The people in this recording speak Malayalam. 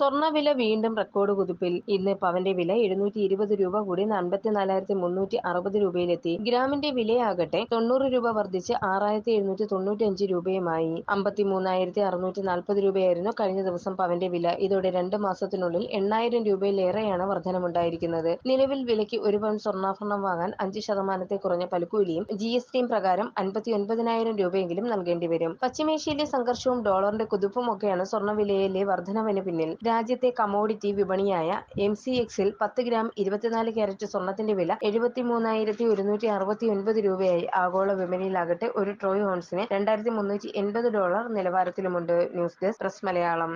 സ്വർണവില വീണ്ടും റെക്കോർഡ് കുതിപ്പിൽ. ഇന്ന് പവന്റെ വില എഴുന്നൂറ്റി ഇരുപത് രൂപ കൂടി അൻപത്തിനാലായിരത്തി മുന്നൂറ്റി അറുപത് രൂപയിലെത്തി. ഗ്രാമിന്റെ വിലയാകട്ടെ തൊണ്ണൂറ് രൂപ വർദ്ധിച്ച് ആറായിരത്തി എഴുന്നൂറ്റി തൊണ്ണൂറ്റി അഞ്ച് രൂപയുമായി. അമ്പത്തി മൂന്നായിരത്തി അറുന്നൂറ്റി നാൽപ്പത് രൂപയായിരുന്നു കഴിഞ്ഞ ദിവസം പവന്റെ വില. ഇതോടെ രണ്ട് മാസത്തിനുള്ളിൽ എണ്ണായിരം രൂപയിലേറെയാണ് വർധനമുണ്ടായിരിക്കുന്നത്. നിലവിൽ വിലയ്ക്ക് ഒരു പവൻ സ്വർണാഭരണം വാങ്ങാൻ അഞ്ച് ശതമാനത്തെ കുറഞ്ഞ പലിക്കൂലിയും ജി എസ് ടിയും പ്രകാരം അൻപത്തി ഒൻപതിനായിരം രൂപയെങ്കിലും നൽകേണ്ടി വരും. പശ്ചിമേഷ്യയിലെ സംഘർഷവും ഡോളറിന്റെ കുതിപ്പും ഒക്കെയാണ് സ്വർണവിലയിലെ വർധനവിന് പിന്നിൽ. രാജ്യത്തെ കമോഡിറ്റി വിപണിയായ എം സി എക്സിൽ പത്ത് ഗ്രാം ഇരുപത്തിനാല് ക്യാരറ്റ് സ്വർണത്തിന്റെ വില എഴുപത്തി മൂന്നായിരത്തി ഒരുന്നൂറ്റി അറുപത്തി ഒൻപത് രൂപയായി ആഗോള വിപണിയിലാകട്ടെ ഒരു ട്രോയ് ഓൺസിന് രണ്ടായിരത്തി മുന്നൂറ്റി എൺപത് dollar നിലവാരത്തിലുമുണ്ട് news desk press Malayalam.